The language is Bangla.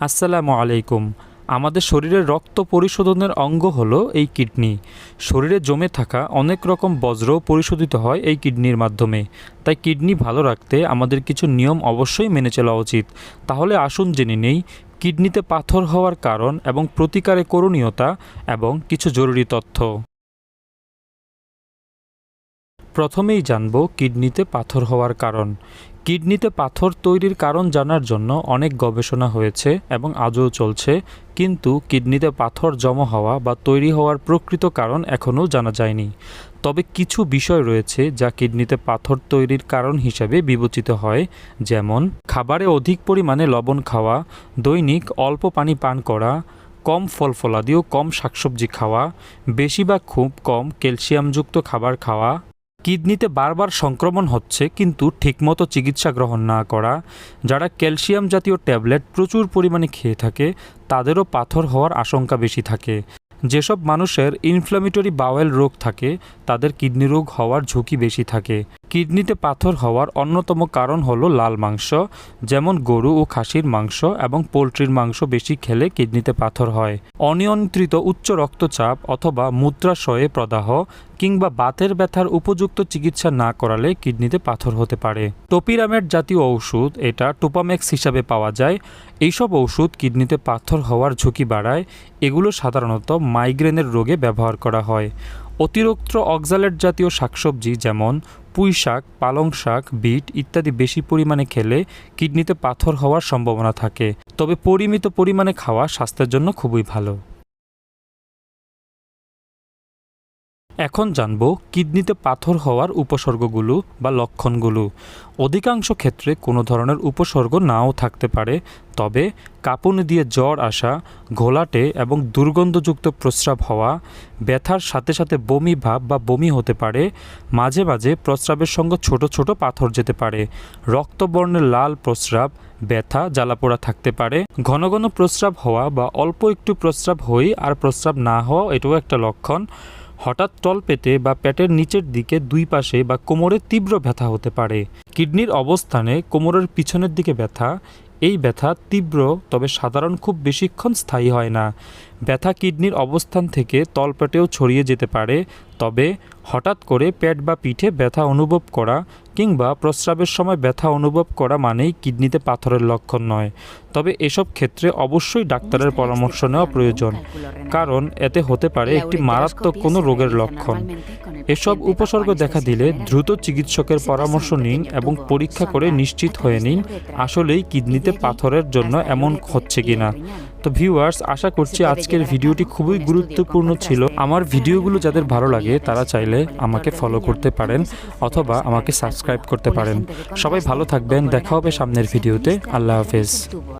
আসসালামু আলাইকুম। আমাদের শরীরের রক্ত পরিশোধনের অঙ্গ হলো এই কিডনি। শরীরে জমে থাকা অনেক রকম বজ্র পরিশোধিত হয় এই কিডনির মাধ্যমে। তাই কিডনি ভালো রাখতে আমাদের কিছু নিয়ম অবশ্যই মেনে চলা উচিত। তাহলে আসুন জেনে নেই, কিডনিতে পাথর হওয়ার কারণ এবং প্রতিকারে করণীয়তা এবং কিছু জরুরি তথ্য। প্রথমেই জানব কিডনিতে পাথর হওয়ার কারণ। কিডনিতে পাথর তৈরির কারণ জানার জন্য অনেক গবেষণা হয়েছে এবং আজও চলছে, কিন্তু কিডনিতে পাথর জমা হওয়া বা তৈরি হওয়ার প্রকৃত কারণ এখনও জানা যায়নি। তবে কিছু বিষয় রয়েছে যা কিডনিতে পাথর তৈরির কারণ হিসাবে বিবেচিত হয়, যেমন খাবারে অধিক পরিমাণে লবণ খাওয়া, দৈনিক অল্প পানি পান করা, কম ফল ফলাদি ও কম শাকসবজি খাওয়া, বেশি বা খুব কম ক্যালসিয়ামযুক্ত খাবার খাওয়া কিডনিতে বারবার সংক্রমণ হচ্ছে, কিন্তু ঠিকমতো চিকিৎসা গ্রহণ না করা, যারা ক্যালসিয়াম জাতীয় ট্যাবলেট প্রচুর পরিমাণে খেয়ে থাকে, তাদেরও পাথর হওয়ার আশঙ্কা বেশি থাকে। যেসব মানুষের ইনফ্ল্যামেটরি বাওয়েল রোগ থাকে, তাদের কিডনি রোগ হওয়ার ঝুঁকি বেশি থাকে। কিডনিতে পাথর হওয়ার অন্যতম কারণ হলো লাল মাংস, যেমন গরু ও খাসির মাংস এবং পোলট্রির মাংস বেশি খেলে কিডনিতে পাথর হয়। অনিয়ন্ত্রিত উচ্চ রক্তচাপ অথবা মূত্রাশয়ে প্রদাহ কিংবা বাতের ব্যথার উপযুক্ত চিকিৎসা না করালে কিডনিতে পাথর হতে পারে। টোপিরামেট জাতীয় ঔষধ, এটা টোপামেক্স হিসাবে পাওয়া যায়। এইসব ওষুধ কিডনিতে পাথর হওয়ার ঝুঁকি বাড়ায়। এগুলো সাধারণত মাইগ্রেনের রোগে ব্যবহার করা হয়। অতিরিক্ত অক্সালেট জাতীয় শাকসবজি যেমন পুঁই শাক, পালং শাক, বিট ইত্যাদি বেশি পরিমাণে খেলে কিডনিতে পাথর হওয়ার সম্ভাবনা থাকে। তবে পরিমিত পরিমাণে খাওয়া স্বাস্থ্যের জন্য খুবই ভালো। এখন জানব কিডনিতে পাথর হওয়ার উপসর্গগুলো বা লক্ষণগুলো। অধিকাংশ ক্ষেত্রে কোনো ধরনের উপসর্গ নাও থাকতে পারে, তবে কাঁপুনি দিয়ে জ্বর আসা, ঘোলাটে এবং দুর্গন্ধযুক্ত প্রস্রাব হওয়া, ব্যথার সাথে সাথে বমি ভাব বা বমি হতে পারে, মাঝে মাঝে প্রস্রাবের সঙ্গে ছোট ছোট পাথর যেতে পারে, রক্তবর্ণের লাল প্রস্রাব, ব্যথা, জ্বালাপোড়া থাকতে পারে, ঘন ঘন প্রস্রাব হওয়া বা অল্প একটু প্রস্রাব হয়ে আর প্রস্রাব না হওয়া এটাও একটা লক্ষণ। হঠাৎ তলপেটে বা পেটের নিচের দিকে দুই পাশে বা কোমরে তীব্র ব্যথা হতে পারে। কিডনির অবস্থানে কোমরের পিছনের দিকে ব্যথা। এই ব্যথা তীব্র, তবে সাধারণ খুব বেশিক্ষণ স্থায়ী হয় না। ব্যথা কিডনির অবস্থান থেকে তলপেটেও ছড়িয়ে যেতে পারে তবে হঠাৎ করে পেট বা পিঠে ব্যথা অনুভব করা কিংবা প্রস্রাবের সময় ব্যথা অনুভব করা মানেই কিডনিতে পাথরের লক্ষণ নয়। তবে এসব ক্ষেত্রে অবশ্যই ডাক্তারের পরামর্শ নেওয়া প্রয়োজন কারণ এতে হতে পারে একটি মারাত্মক কোনো রোগের লক্ষণ। এসব উপসর্গ দেখা দিলে দ্রুত চিকিৎসকের পরামর্শ নিন এবং পরীক্ষা করে নিশ্চিত হয়ে নিন আসলেই কিডনিতে পাথরের জন্য এমন হচ্ছে কিনা। তো ভিউয়ার্স আশা করছি আজকের ভিডিওটি খুবই গুরুত্বপূর্ণ ছিল। আমার ভিডিওগুলো যাদের ভালো লাগে তারা চাইলে আমাকে ফলো করতে পারেন অথবা আমাকে সাবস্ক্রাইব করতে পারেন। সবাই ভালো থাকবেন। দেখা হবে সামনের ভিডিওতে। আল্লাহ হাফেজ।